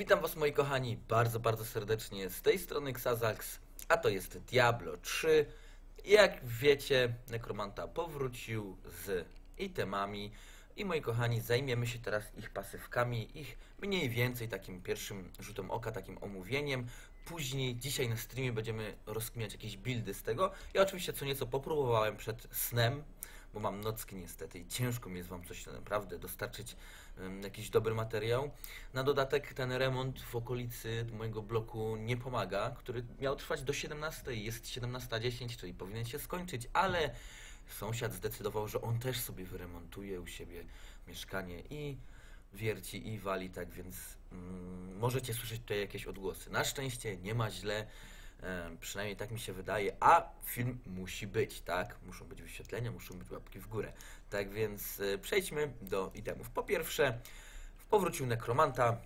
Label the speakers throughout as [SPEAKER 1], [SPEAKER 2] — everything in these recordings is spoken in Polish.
[SPEAKER 1] Witam was moi kochani bardzo, bardzo serdecznie z tej strony Xazax, a to jest Diablo 3. Jak wiecie, Nekromanta powrócił z itemami i moi kochani zajmiemy się teraz ich pasywkami, ich mniej więcej takim pierwszym rzutem oka, takim omówieniem. Później, dzisiaj na streamie będziemy rozkminiać jakieś buildy z tego. Ja oczywiście co nieco popróbowałem przed snem, bo mam nocki niestety i ciężko mi jest Wam coś naprawdę dostarczyć jakiś dobry materiał. Na dodatek ten remont w okolicy mojego bloku nie pomaga, który miał trwać do 17, jest 17.10, czyli powinien się skończyć, ale sąsiad zdecydował, że on też sobie wyremontuje u siebie mieszkanie i wierci i wali, tak więc mm, możecie słyszeć tutaj jakieś odgłosy. Na szczęście nie ma źle, przynajmniej tak mi się wydaje, a film musi być, tak? Muszą być wyświetlenia, muszą być łapki w górę. Tak więc e, przejdźmy do itemów. Po pierwsze, powrócił Nekromanta,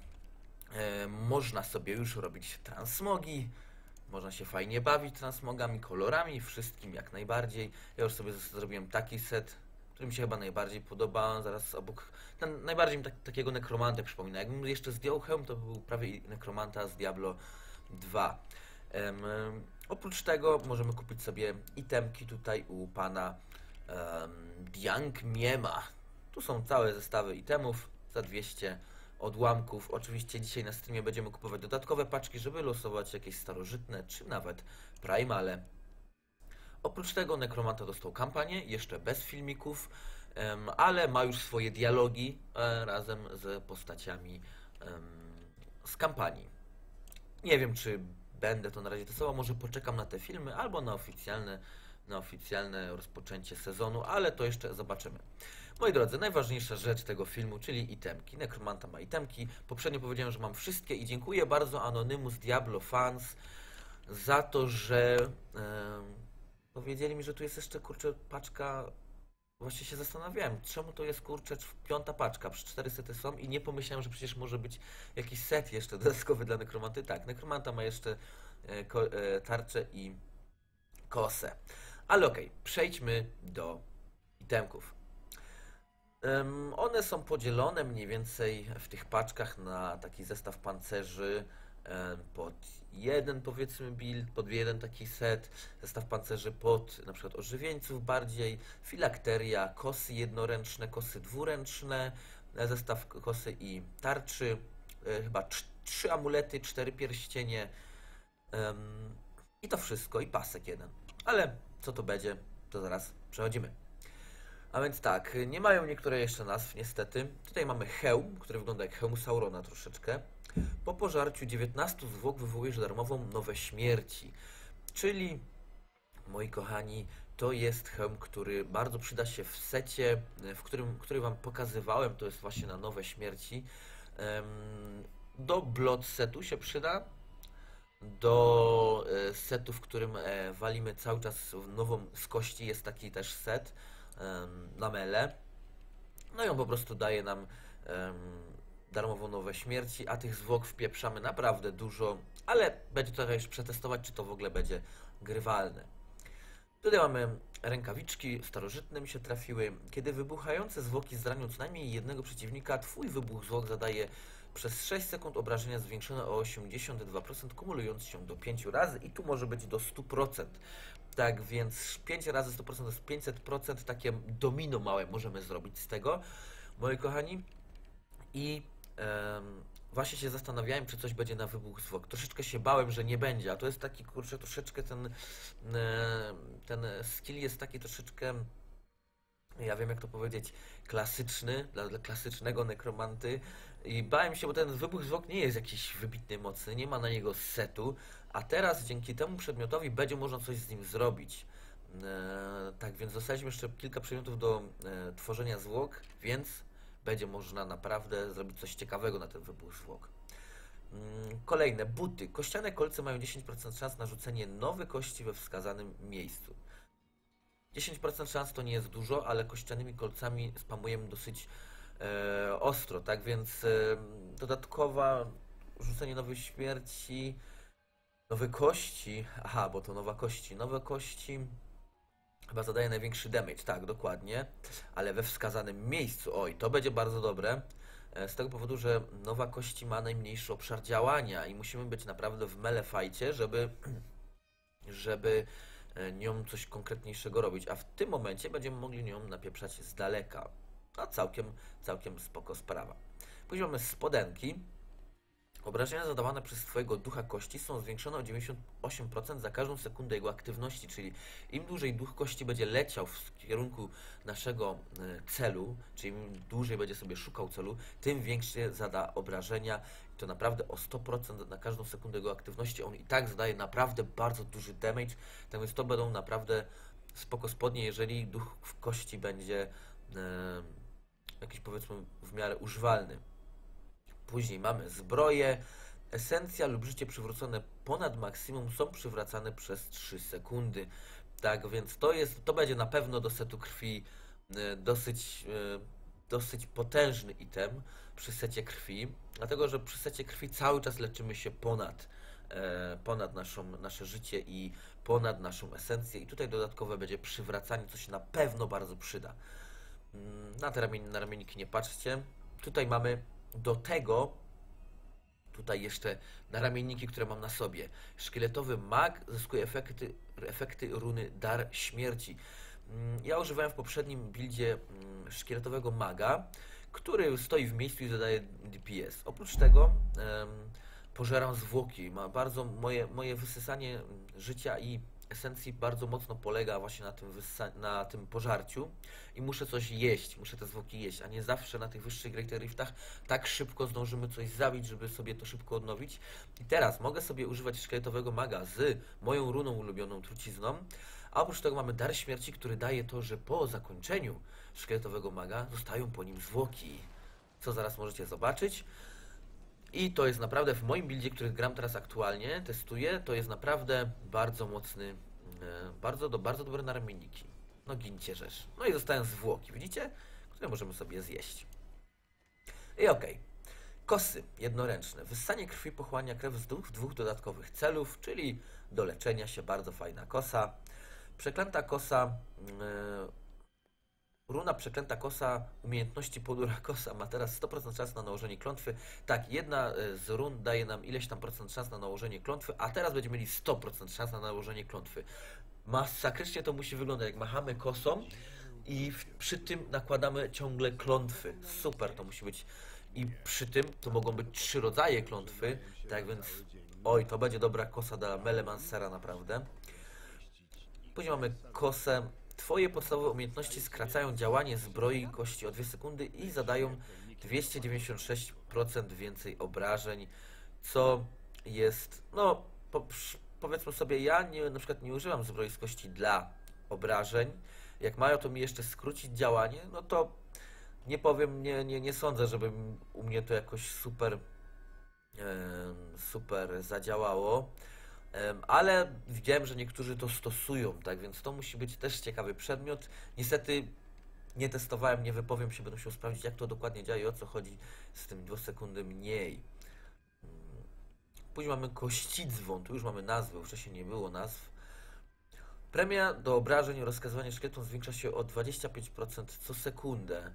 [SPEAKER 1] można sobie już robić transmogi, można się fajnie bawić transmogami, kolorami, wszystkim jak najbardziej. Ja już sobie zrobiłem taki set, który mi się chyba najbardziej podoba. Zaraz obok. Ten najbardziej mi tak, takiego nekromantę przypomina. Jakbym jeszcze zdjął hełm, to był prawie nekromanta z Diablo 2. Em, oprócz tego możemy kupić sobie itemki tutaj u pana um, Diang Miema. Tu są całe zestawy itemów za 200 odłamków. Oczywiście dzisiaj na streamie będziemy kupować dodatkowe paczki, żeby losować jakieś starożytne czy nawet primale. Oprócz tego Nekromanta dostał kampanię, jeszcze bez filmików, em, ale ma już swoje dialogi e, razem z postaciami em, z kampanii. Nie wiem, czy będę to na razie testował, może poczekam na te filmy albo na oficjalne, na oficjalne rozpoczęcie sezonu, ale to jeszcze zobaczymy. Moi drodzy, najważniejsza rzecz tego filmu, czyli itemki. Nekromanta ma itemki. Poprzednio powiedziałem, że mam wszystkie i dziękuję bardzo Anonymous Diablo Fans za to, że em, powiedzieli mi, że tu jest jeszcze kurczę paczka. Właśnie się zastanawiałem, czemu to jest kurczę cz- piąta paczka, przy cztery sety są i nie pomyślałem, że przecież może być jakiś set jeszcze dodatkowy dla nekromanty. Tak, nekromanta ma jeszcze e, ko, e, tarczę i kosę. Ale okej, przejdźmy do itemków. Em, One są podzielone mniej więcej w tych paczkach na taki zestaw pancerzy pod jeden powiedzmy build, pod jeden taki set, zestaw pancerzy pod na przykład ożywieńców bardziej, filakteria, kosy jednoręczne, kosy dwuręczne, zestaw kosy i tarczy, e, chyba trz- trzy amulety, cztery pierścienie i to wszystko, i pasek jeden. Ale co to będzie, to zaraz przechodzimy. A więc tak, nie mają niektóre jeszcze nazw, niestety. Tutaj mamy hełm, który wygląda jak hełm Saurona troszeczkę. Po pożarciu 19 zwłok wywołujesz darmową nowe śmierci. Czyli, moi kochani, to jest hełm, który bardzo przyda się w secie, w którym, który wam pokazywałem, to jest właśnie na nowe śmierci. Do blood setu się przyda, do e, setu, w którym e, walimy cały czas nową z kości, jest taki też set na mele. No i on po prostu daje nam darmowo nowe śmierci, a tych zwłok wpieprzamy naprawdę dużo, ale będzie to jeszcze przetestować, czy to w ogóle będzie grywalne. Tutaj mamy rękawiczki starożytne mi się trafiły. Kiedy wybuchające zwłoki zranią co najmniej jednego przeciwnika, twój wybuch zwłok zadaje przez 6 sekund obrażenia zwiększone o 82%, kumulując się do 5 razy i tu może być do 100%. Tak więc 5 razy 100% to jest 500%, takie domino małe możemy zrobić z tego, moi kochani. I właśnie się zastanawiałem, czy coś będzie na wybuch zwłok. Troszeczkę się bałem, że nie będzie, a to jest taki, kurczę, troszeczkę ten, e, ten skill jest taki troszeczkę, ja wiem jak to powiedzieć, klasyczny, dla, dla klasycznego nekromanty. I bałem się, bo ten wybuch zwłok nie jest jakiś wybitnie mocny, nie ma na niego setu, a teraz dzięki temu przedmiotowi będzie można coś z nim zrobić. E, tak więc dostaliśmy jeszcze kilka przedmiotów do e, tworzenia zwłok, więc będzie można naprawdę zrobić coś ciekawego na ten wybuch zwłok. Mm, Kolejne, buty. Kościane kolce mają 10% szans na rzucenie nowej kości we wskazanym miejscu. 10% szans to nie jest dużo, ale kościanymi kolcami spamujemy dosyć e, ostro, tak więc e, dodatkowa rzucenie nowej śmierci, nowe kości, aha, bo to nowa kości, nowe kości chyba zadaje największy damage, tak, dokładnie, ale we wskazanym miejscu, oj, to będzie bardzo dobre. e, z tego powodu, że nowa kości ma najmniejszy obszar działania i musimy być naprawdę w mele fajcie, żeby, żeby e, nią coś konkretniejszego robić, a w tym momencie będziemy mogli nią napieprzać z daleka. A całkiem, całkiem spoko sprawa. Później mamy spodenki. Obrażenia zadawane przez Twojego ducha kości są zwiększone o 98% za każdą sekundę jego aktywności, czyli im dłużej duch kości będzie leciał w kierunku naszego e, celu, czyli im dłużej będzie sobie szukał celu, tym większe zada obrażenia. I to naprawdę o 100% na każdą sekundę jego aktywności. On i tak zadaje naprawdę bardzo duży damage, tak więc to będą naprawdę spoko spodnie, jeżeli duch w kości będzie e, jakiś powiedzmy w miarę używalny. Później mamy zbroję. Esencja lub życie przywrócone ponad maksimum są przywracane przez 3 sekundy. Tak więc to jest, to będzie na pewno do setu krwi e, dosyć, e, dosyć potężny item przy secie krwi, dlatego że przy secie krwi cały czas leczymy się ponad, e, ponad naszą, nasze życie i ponad naszą esencję i tutaj dodatkowe będzie przywracanie, co się na pewno bardzo przyda. Mm, na te ramien, na nie patrzcie. Tutaj mamy do tego tutaj jeszcze na ramienniki, które mam na sobie. Szkieletowy mag zyskuje efekty, efekty runy Dar Śmierci. Mm, Ja używałem w poprzednim buildzie mm, szkieletowego maga, który stoi w miejscu i zadaje DPS. Oprócz tego em, pożeram zwłoki. Ma bardzo moje, moje wysysanie życia i esencji bardzo mocno polega właśnie na tym, na tym pożarciu i muszę coś jeść, muszę te zwłoki jeść, a nie zawsze na tych wyższych Greater Riftach tak szybko zdążymy coś zabić, żeby sobie to szybko odnowić. I teraz mogę sobie używać szkieletowego maga z moją runą ulubioną trucizną, a oprócz tego mamy dar śmierci, który daje to, że po zakończeniu szkieletowego maga zostają po nim zwłoki. Co zaraz możecie zobaczyć. I to jest naprawdę w moim buildzie, który gram teraz aktualnie, testuję, to jest naprawdę bardzo mocny, e, bardzo, do, bardzo dobre naramienniki. No gincie rzecz. No i zostają zwłoki, widzicie? Które możemy sobie zjeść. I okej. Kosy jednoręczne. Wyssanie krwi pochłania krew z dwóch, dwóch dodatkowych celów, czyli do leczenia się bardzo fajna kosa. Przeklęta kosa. e, Runa przeklęta kosa umiejętności podura kosa ma teraz 100% szans na nałożenie klątwy. Tak, jedna e, z run daje nam ileś tam procent szans na nałożenie klątwy, a teraz będziemy mieli 100% szans na nałożenie klątwy. Masakrycznie to musi wyglądać, jak machamy kosą i przy tym nakładamy ciągle klątwy. Super to musi być. I przy tym to mogą być trzy rodzaje klątwy, tak więc oj, to będzie dobra kosa dla Melemancera naprawdę. Później mamy kosę. Twoje podstawowe umiejętności skracają działanie zbroi kości o 2 sekundy i zadają 296% więcej obrażeń, co jest, no, po, powiedzmy sobie, ja nie, na przykład nie używam zbroi z kości dla obrażeń. Jak mają to mi jeszcze skrócić działanie, no to nie powiem, nie, nie, nie sądzę, żeby u mnie to jakoś super, super zadziałało. Ale widziałem, że niektórzy to stosują, tak więc to musi być też ciekawy przedmiot. Niestety nie testowałem, nie wypowiem się, będę musiał sprawdzić, jak to dokładnie działa i o co chodzi z tym 2 sekundy mniej. Mm. Później mamy kościdzwon, tu już mamy nazwę, wcześniej nie było nazw. Premia do obrażeń i rozkazywanie szkieletom zwiększa się o 25% co sekundę.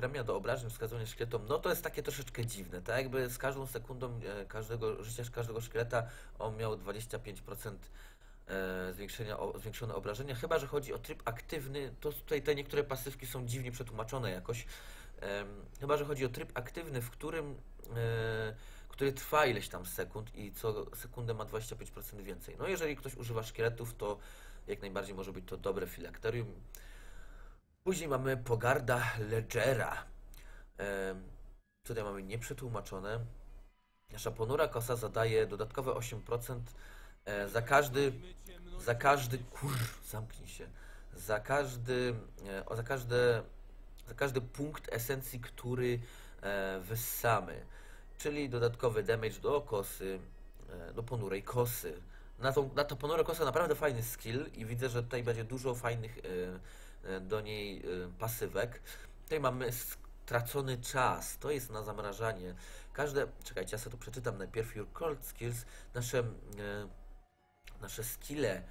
[SPEAKER 1] Premia do obrażeń wskazania szkieletom, no to jest takie troszeczkę dziwne, tak jakby z każdą sekundą e, każdego życia każdego szkieleta on miał 25% e, zwiększenia, zwiększone obrażenia, chyba że chodzi o tryb aktywny, to tutaj te niektóre pasywki są dziwnie przetłumaczone jakoś, chyba że chodzi o tryb aktywny, w którym e, który trwa ileś tam sekund i co sekundę ma 25% więcej. No jeżeli ktoś używa szkieletów, to jak najbardziej może być to dobre filakterium. Później mamy pogarda Ledgera. Tutaj mamy nieprzetłumaczone. Nasza ponura kosa zadaje dodatkowe 8% e, za każdy, za każdy, kur, zamknij się, za każdy, e, za każde, za każdy punkt esencji, który e, wyssamy. Czyli dodatkowy damage do kosy, do ponurej kosy. Na tą, na to ponure kosa naprawdę fajny skill i widzę, że tutaj będzie dużo fajnych do niej e, pasywek. Tutaj mamy stracony czas, to jest na zamrażanie. Każde, czekajcie, ja sobie to przeczytam najpierw. Your cold skills, nasze, e, nasze skille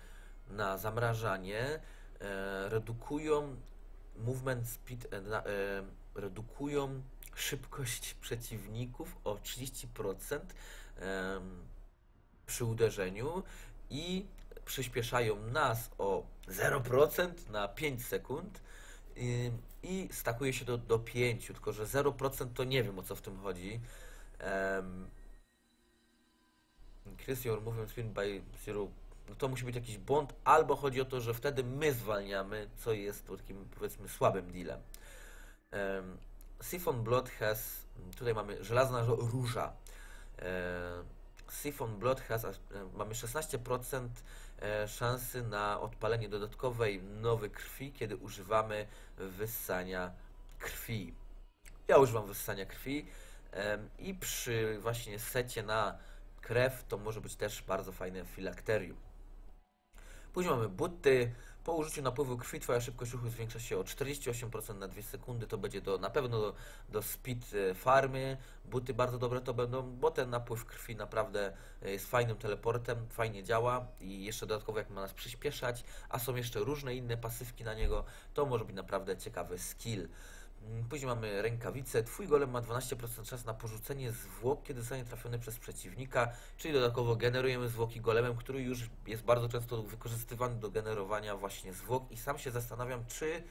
[SPEAKER 1] na zamrażanie e, redukują movement speed e, e, redukują szybkość przeciwników o 30% em, przy uderzeniu i przyspieszają nas o 0% na 5 sekund ym, i stakuje się do, do 5, tylko że 0% to nie wiem o co w tym chodzi. Um, increase your movement speed by zero. No to musi być jakiś błąd, albo chodzi o to, że wtedy my zwalniamy, co jest takim powiedzmy słabym dealem. Um, Siphon Blood has, tutaj mamy żelazna róża. E, Siphon Blood has, e, mamy 16% e, szansy na odpalenie dodatkowej nowej krwi, kiedy używamy wyssania krwi. Ja używam wyssania krwi i przy właśnie secie na krew to może być też bardzo fajne filakterium. Później mamy buty. Po użyciu napływu krwi Twoja szybkość ruchu zwiększa się o 48% na 2 sekundy. To będzie do, na pewno do, do speed e, farmy. Buty bardzo dobre to będą, bo ten napływ krwi naprawdę e, jest fajnym teleportem, fajnie działa i jeszcze dodatkowo jak ma nas przyspieszać, a są jeszcze różne inne pasywki na niego, to może być naprawdę ciekawy skill. Mm, Później mamy rękawice. Twój golem ma 12% czas na porzucenie zwłok, kiedy zostanie trafiony przez przeciwnika, czyli dodatkowo generujemy zwłoki golemem, który już jest bardzo często wykorzystywany do generowania właśnie zwłok i sam się zastanawiam, czy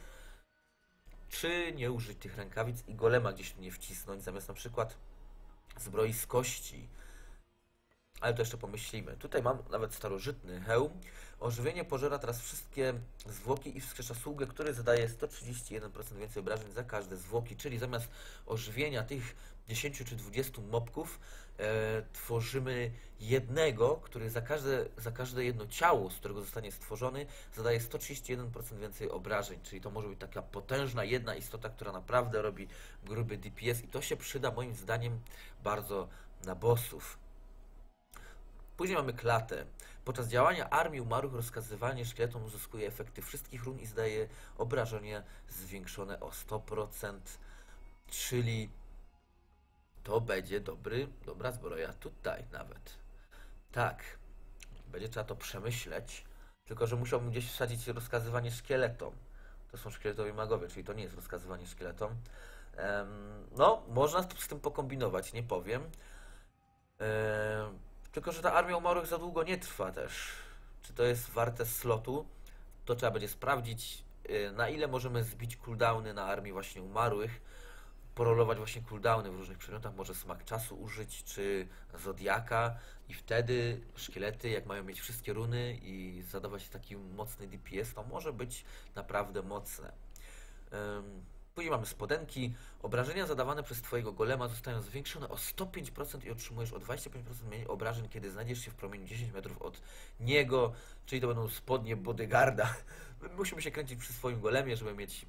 [SPEAKER 1] czy nie użyć tych rękawic i golema gdzieś tu nie wcisnąć, zamiast na przykład zbroi z kości. Ale to jeszcze pomyślimy. Tutaj mam nawet starożytny hełm. Ożywienie pożera teraz wszystkie zwłoki i wskrzesza sługę, który zadaje 131% więcej obrażeń za każde zwłoki, czyli zamiast ożywienia tych 10 czy 20 mobków e, tworzymy jednego, który za każde, za każde jedno ciało, z którego zostanie stworzony, zadaje 131% więcej obrażeń, czyli to może być taka potężna jedna istota, która naprawdę robi gruby DPS i to się przyda moim zdaniem bardzo na bossów. Później mamy klatę. Podczas działania armii umarłych rozkazywanie szkieletom uzyskuje efekty wszystkich run i zdaje obrażenia zwiększone o 100%, czyli to będzie dobry, dobra zbroja tutaj nawet. Tak, będzie trzeba to przemyśleć, tylko że musiałbym gdzieś wsadzić rozkazywanie szkieletom. To są szkieletowi magowie, czyli to nie jest rozkazywanie szkieletom. No, można z tym pokombinować, nie powiem. Em, tylko, że ta armia umarłych za długo nie trwa też. Czy to jest warte slotu? To trzeba będzie sprawdzić, y, na ile możemy zbić cooldowny na armii właśnie umarłych. Porolować właśnie cooldowny w różnych przedmiotach, może smak czasu użyć, czy zodiaka i wtedy szkielety, jak mają mieć wszystkie runy i zadawać taki mocny DPS, to może być naprawdę mocne. Ym, Później mamy spodenki. Obrażenia zadawane przez Twojego golema zostają zwiększone o 105% i otrzymujesz o 25% mniej obrażeń, kiedy znajdziesz się w promieniu 10 metrów od niego, czyli to będą spodnie bodyguarda. Musimy się kręcić przy swoim golemie, żeby mieć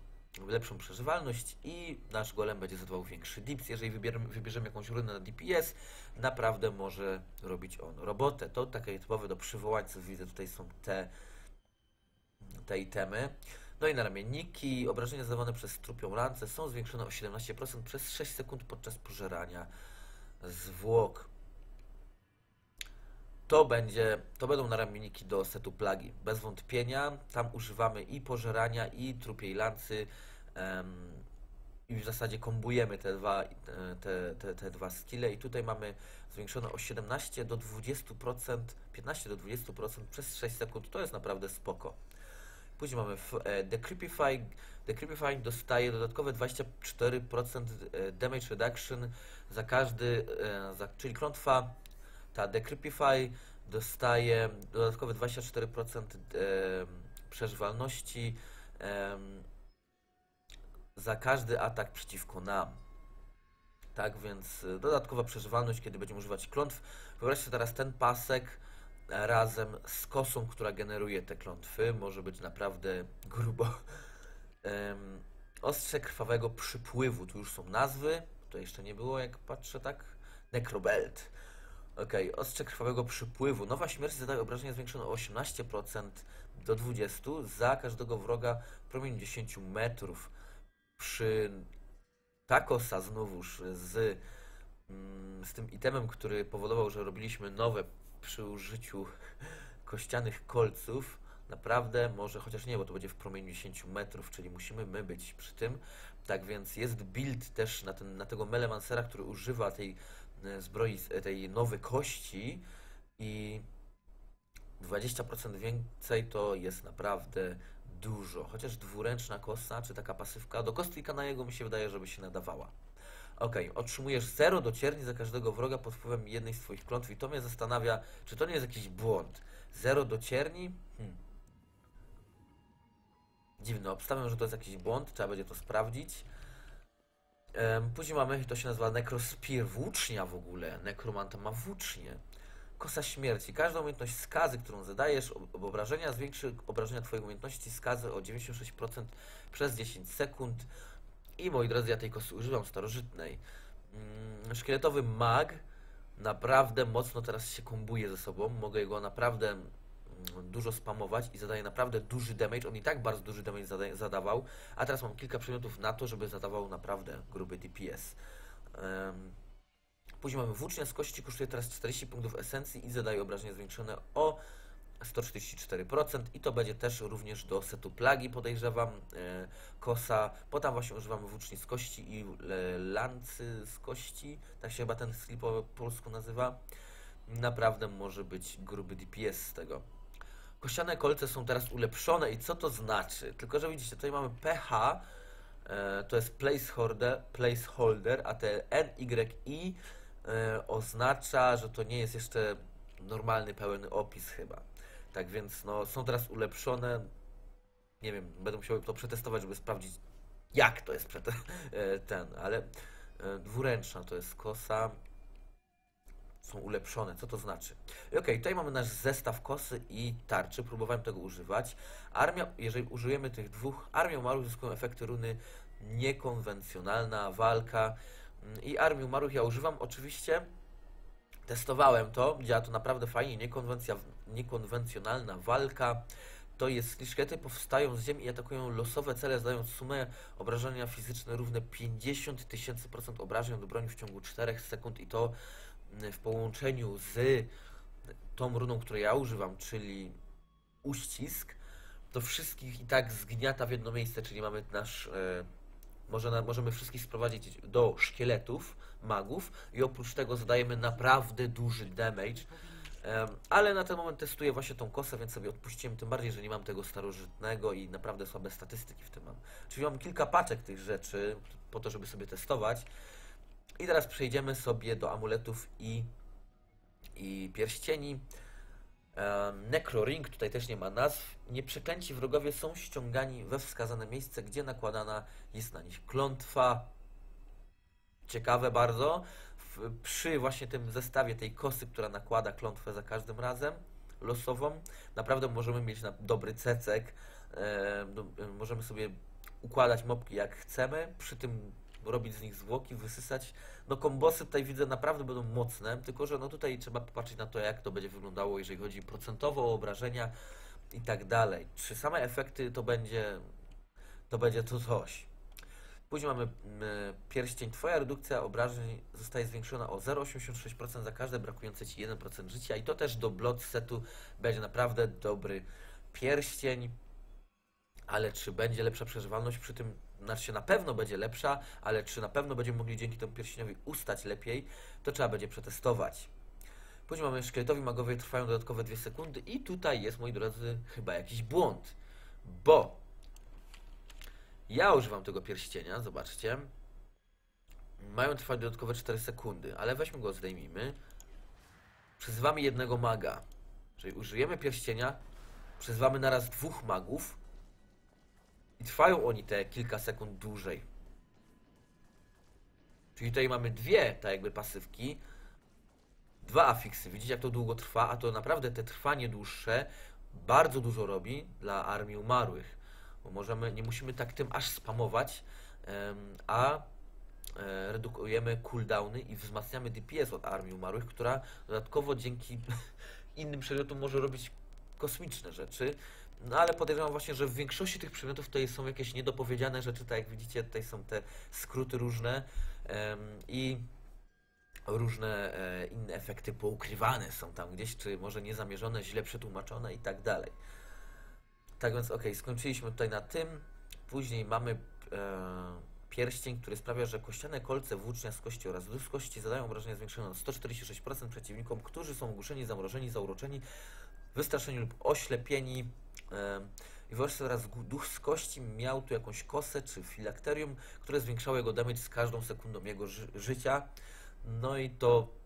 [SPEAKER 1] lepszą przeżywalność i nasz golem będzie zadawał większy dips. Jeżeli wybierzemy, wybierzemy jakąś runę na DPS, naprawdę może robić on robotę. To takie typowe do przywołańców. Widzę, tutaj są te, te itemy. No i na ramienniki. Obrażenia zadawane przez trupią lance są zwiększone o 17% przez 6 sekund podczas pożerania zwłok. To będzie, to będą naramienniki do setu plagi. Bez wątpienia. Tam używamy i pożerania, i trupiej lancy. em, I w zasadzie kombujemy te dwa, te, te, te dwa skille. I tutaj mamy zwiększone o 17 do 20%, 15 do 20% przez 6 sekund. To jest naprawdę spoko. Później mamy e, Decrypify. Decrypify dostaje dodatkowe 24% e, damage reduction za każdy, e, za, czyli klątwa. Ta Decrypify dostaje dodatkowe 24% e, przeżywalności za każdy atak przeciwko nam. Tak więc dodatkowa przeżywalność, kiedy będziemy używać klątw. Wyobraźcie teraz ten pasek razem z kosą, która generuje te klątwy. Może być naprawdę grubo. Ostrze krwawego przypływu. Tu już są nazwy. To jeszcze nie było, jak patrzę tak. Necrobelt. Okej, ostrze krwawego przypływu. Nowa śmierć zadaje obrażenia zwiększone o 18% do 20% za każdego wroga w promieniu 10 metrów. Przy takosa znowuż z, mm, z tym itemem, który powodował, że robiliśmy nowe przy użyciu kościanych kolców, naprawdę może, chociaż nie, bo to będzie w promieniu 10 metrów, czyli musimy my być przy tym. Tak więc jest build też na, ten, na tego Melemancera, który używa tej e, zbroi, e, tej nowej kości i 20% więcej to jest naprawdę dużo. Chociaż dwuręczna kosa, czy taka pasywka, do kostlika na jego mi się wydaje, żeby się nadawała. Ok, otrzymujesz 0 docierni za każdego wroga pod wpływem jednej z Twoich klątw i to mnie zastanawia, czy to nie jest jakiś błąd. 0 docierni? Hmm. Dziwne, obstawiam, że to jest jakiś błąd, trzeba będzie to sprawdzić. Później mamy, to się nazywa Necrospir, włócznia w ogóle. Nekromanta ma włócznię. Kosa śmierci. Każda umiejętność skazy, którą zadajesz, ob obrażenia, zwiększy obrażenia Twojej umiejętności skazy o 96% przez 10 sekund. I moi drodzy, ja tej kosy używam starożytnej. Mm, szkieletowy mag naprawdę mocno teraz się kombuje ze sobą. Mogę go naprawdę mm, dużo spamować i zadaje naprawdę duży damage. On i tak bardzo duży damage zada zadawał, a teraz mam kilka przedmiotów na to, żeby zadawał naprawdę gruby DPS. Później mamy włócznia z kości, kosztuje teraz 40 punktów esencji i zadaje obrażenia zwiększone o 144% i to będzie też również do setu plagi podejrzewam, e, kosa, bo tam właśnie używamy włóczni z kości i e, lancy z kości, tak się chyba ten skill po polsku nazywa. Naprawdę może być gruby DPS z tego. Kościane kolce są teraz ulepszone i co to znaczy? Tylko, że widzicie, tutaj mamy PH, e, to jest placeholder, placeholder a te NYI oznacza, że to nie jest jeszcze normalny, pełen opis chyba. Tak więc no, są teraz ulepszone. Nie wiem, będę musiał to przetestować, żeby sprawdzić, jak to jest e, ten, ale e, dwuręczna to jest kosa. Są ulepszone, co to znaczy? I Okej, tutaj mamy nasz zestaw kosy i tarczy. Próbowałem tego używać. Armia, jeżeli użyjemy tych dwóch, armią zyskują efekty runy niekonwencjonalna walka. Mm, I armię umarłych ja używam oczywiście. Testowałem to, działa to naprawdę fajnie. Niekonwencja, niekonwencjonalna walka. To jest, szkielety powstają z ziemi i atakują losowe cele, zdając sumę obrażenia fizyczne równe 50 tysięcy procent obrażeń do broni w ciągu 4 sekund i to mm, w połączeniu z tą runą, której ja używam, czyli uścisk, to wszystkich i tak zgniata w jedno miejsce, czyli mamy nasz. E, może na, możemy wszystkich sprowadzić do szkieletów, magów i oprócz tego zadajemy naprawdę duży damage. Ale na ten moment testuję właśnie tą kosę, więc sobie odpuściłem, tym bardziej, że nie mam tego starożytnego i naprawdę słabe statystyki w tym mam. Czyli mam kilka paczek tych rzeczy po to, żeby sobie testować. I teraz przejdziemy sobie do amuletów i, i pierścieni. Necro Ring, tutaj też nie ma nazw. Nieprzeklęci wrogowie są ściągani we wskazane miejsce, gdzie nakładana jest na nich klątwa. Ciekawe bardzo. Przy właśnie tym zestawie tej kosy, która nakłada klątwę za każdym razem, losową, naprawdę możemy mieć na dobry cecek. E, no, e, możemy sobie układać mopki jak chcemy, przy tym robić z nich zwłoki, wysysać. No kombosy tutaj widzę naprawdę będą mocne, tylko że no tutaj trzeba popatrzeć na to, jak to będzie wyglądało, jeżeli chodzi procentowo o obrażenia i tak dalej. Czy same efekty to będzie to będzie to coś. Później mamy mm, pierścień. Twoja redukcja obrażeń zostaje zwiększona o 0,86% za każde brakujące ci 1% życia i to też do blood setu będzie naprawdę dobry pierścień. Ale czy będzie lepsza przeżywalność przy tym, znaczy na pewno będzie lepsza, ale czy na pewno będziemy mogli dzięki temu pierścieniowi ustać lepiej, to trzeba będzie przetestować. Później mamy szkieletowi magowie trwają dodatkowe 2 sekundy i tutaj jest, moi drodzy, chyba jakiś błąd, bo ja używam tego pierścienia, zobaczcie. Mają trwać dodatkowe 4 sekundy, ale weźmy go, zdejmijmy. Przyzywamy jednego maga. Czyli użyjemy pierścienia, przyzywamy naraz dwóch magów i trwają oni te kilka sekund dłużej. Czyli tutaj mamy dwie, tak jakby pasywki, dwa afiksy. Widzicie, jak to długo trwa, a to naprawdę te trwanie dłuższe bardzo dużo robi dla armii umarłych. Bo możemy, nie musimy tak tym aż spamować, a e, redukujemy cooldowny i wzmacniamy DPS od armii umarłych, która dodatkowo dzięki innym przedmiotom może robić kosmiczne rzeczy. No ale podejrzewam właśnie, że w większości tych przedmiotów tutaj są jakieś niedopowiedziane rzeczy, tak jak widzicie, tutaj są te skróty różne i różne e, inne efekty poukrywane są tam gdzieś, czy może niezamierzone, źle przetłumaczone i tak dalej. Tak więc okej, skończyliśmy tutaj na tym. Później mamy e, pierścień, który sprawia, że kościane kolce włócznia z kości oraz ludzkości zadają obrażenia zwiększone o 146% przeciwnikom, którzy są ogłuszeni, zamrożeni, zauroczeni, wystraszeni lub oślepieni. E, I teraz gu- duch z kości miał tu jakąś kosę czy filakterium, które zwiększało jego damage z każdą sekundą jego ży życia. No i to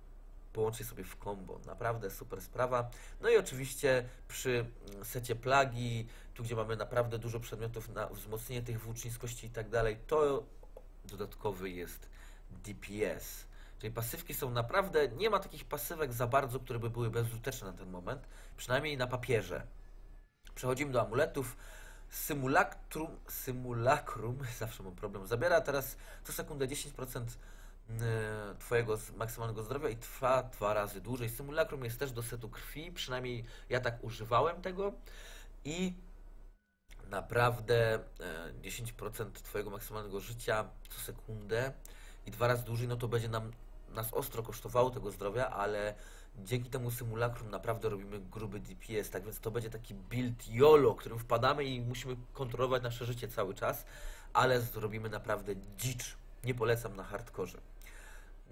[SPEAKER 1] połączyć sobie w combo. Naprawdę super sprawa. No i oczywiście przy mm, secie plagi, tu gdzie mamy naprawdę dużo przedmiotów na wzmocnienie tych włóczniskości i tak dalej, to dodatkowy jest DPS. Czyli pasywki są naprawdę, nie ma takich pasywek za bardzo, które by były bezużyteczne na ten moment, przynajmniej na papierze. Przechodzimy do amuletów. Symulacrum, symulacrum, zawsze mam problem, zabiera teraz co sekundę 10% e, Twojego z- maksymalnego zdrowia i trwa dwa razy dłużej. Symulacrum jest też do setu krwi, przynajmniej ja tak używałem tego i naprawdę e, 10% Twojego maksymalnego życia co sekundę i dwa razy dłużej, no to będzie nam nas ostro kosztowało tego zdrowia, ale dzięki temu symulacrum naprawdę robimy gruby DPS, tak więc to będzie taki build YOLO, którym wpadamy i musimy kontrolować nasze życie cały czas, ale zrobimy naprawdę dzicz. Nie polecam na hardkorze.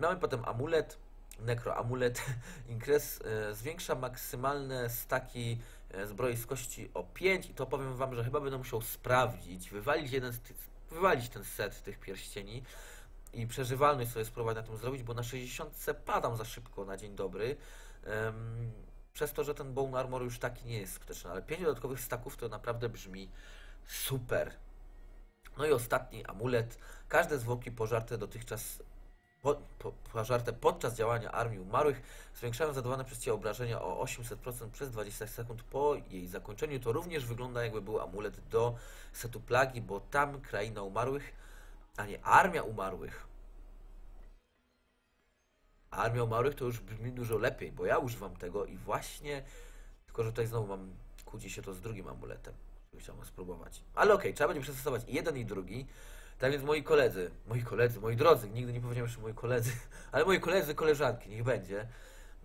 [SPEAKER 1] Mamy potem amulet, nekroamulet. Inkres e, zwiększa maksymalne staki e, zbroi z kości o 5 i to powiem wam, że chyba będę musiał sprawdzić, wywalić jeden wywalić ten set tych pierścieni i przeżywalność sobie spróbować na tym zrobić, bo na 60 padam za szybko na dzień dobry. Przez to, że ten Bone Armor już taki nie jest skuteczny, ale 5 dodatkowych staków to naprawdę brzmi super. No i ostatni amulet. Każde zwłoki pożarte dotychczas po, po, pożarte podczas działania Armii Umarłych zwiększają zadawane przez Ciebie obrażenia o 800% przez 20 sekund po jej zakończeniu. To również wygląda jakby był amulet do setu plagi, bo tam Kraina Umarłych, a nie Armia Umarłych. Armia Umarłych to już brzmi dużo lepiej, bo ja używam tego i właśnie, tylko że tutaj znowu mam, kłóci się to z drugim amuletem, chciałbym spróbować. Ale okej, trzeba będzie przetestować jeden i drugi. Tak więc moi koledzy, moi koledzy, moi drodzy, nigdy nie powiedziałem jeszcze moi koledzy, ale moi koledzy, koleżanki, niech będzie.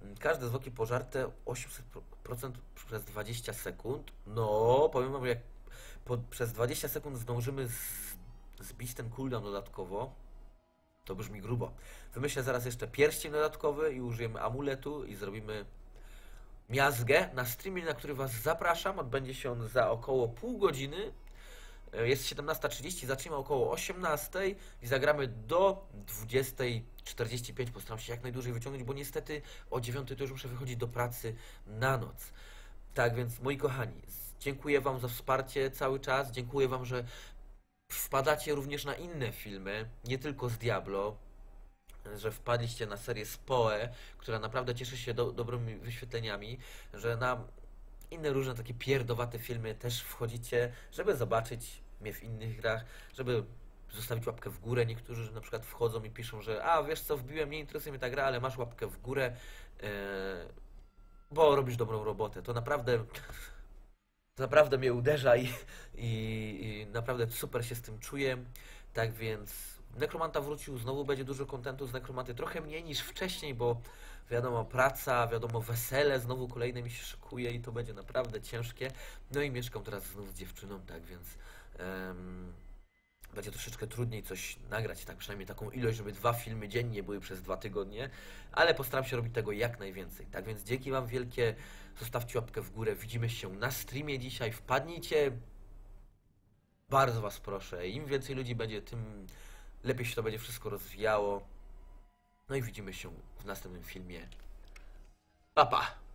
[SPEAKER 1] Mm, Każde zwłoki pożarte 800% przez 20 sekund. No, powiem wam, jak po, przez 20 sekund zdążymy z, zbić ten cooldown dodatkowo, to brzmi grubo. Wymyślę zaraz jeszcze pierścień dodatkowy i użyjemy amuletu i zrobimy miazgę na streamie, na który was zapraszam. Odbędzie się on za około pół godziny. E, Jest 17.30, zaczniemy około 18.00 i zagramy do 20.45. Postaram się jak najdłużej wyciągnąć, bo niestety o 9.00 to już muszę wychodzić do pracy na noc. Tak więc, moi kochani, dziękuję Wam za wsparcie cały czas. Dziękuję Wam, że wpadacie również na inne filmy, nie tylko z Diablo, że wpadliście na serię Spoe, która naprawdę cieszy się do, dobrymi wyświetleniami, że na inne różne takie pierdowate filmy też wchodzicie, żeby zobaczyć mnie w innych grach, żeby zostawić łapkę w górę. Niektórzy na przykład wchodzą i piszą, że a wiesz co, wbiłem, nie interesuje mnie ta gra, ale masz łapkę w górę, e, bo robisz dobrą robotę. To naprawdę to naprawdę mnie uderza i, i, i naprawdę super się z tym czuję. Tak więc Nekromanta wrócił, znowu będzie dużo kontentu z Nekromanty, trochę mniej niż wcześniej, bo wiadomo, praca, wiadomo, wesele, znowu kolejne mi się szykuje i to będzie naprawdę ciężkie. No i mieszkam teraz znów z dziewczyną, tak więc em, będzie troszeczkę trudniej coś nagrać, tak przynajmniej taką ilość, żeby dwa filmy dziennie były przez dwa tygodnie, ale postaram się robić tego jak najwięcej. Tak więc dzięki Wam wielkie, zostawcie łapkę w górę, widzimy się na streamie dzisiaj, wpadnijcie, bardzo Was proszę, im więcej ludzi będzie, tym lepiej się to będzie wszystko rozwijało. No i widzimy się w następnym filmie. Pa, pa!